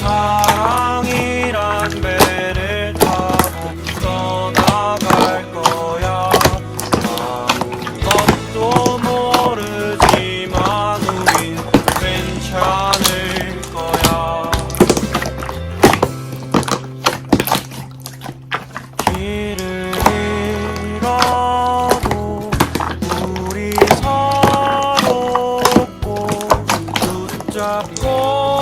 사랑이란 배를 타고 떠나갈 거야. 아무것도 모르지만 우린 괜찮을 거야. 길을 잃어도 우리 서로 꼭 붙잡고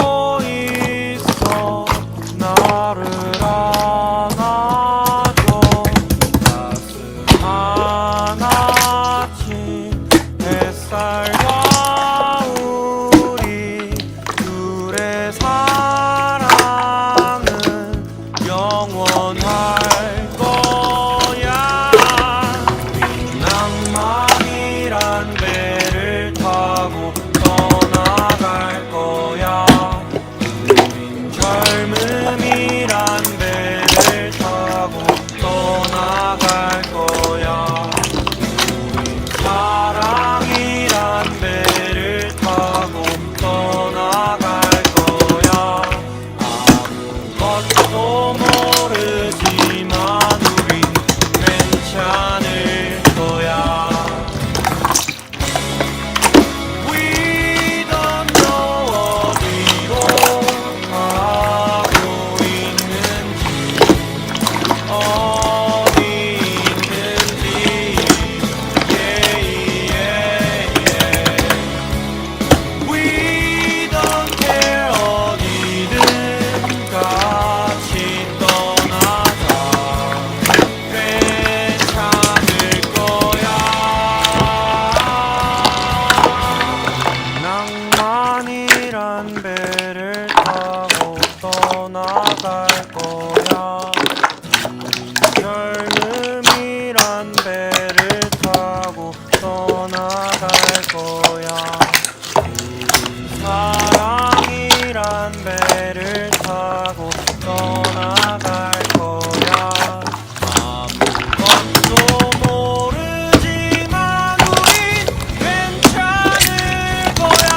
영원하 한 배를 타고 떠나갈 거야 아무것도 모르지만 우린 괜찮을 거야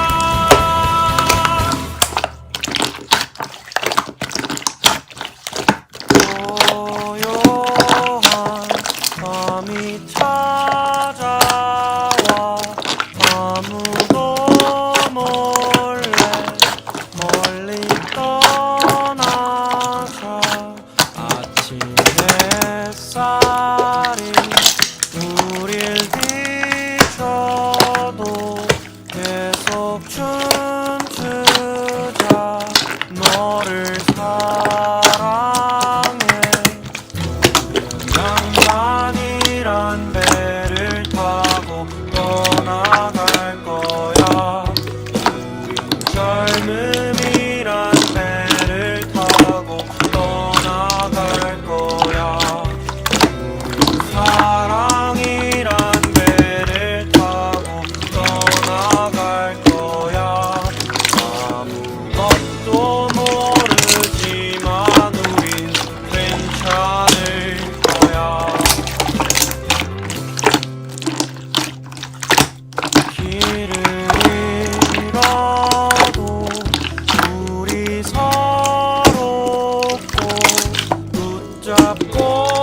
오. 젊음이란 배를 타고 떠나갈 거야. 사랑이란 배를 타고 떠나갈 거야. 아무것도 모르지만 우린 괜찮을 거야. 길을 성공.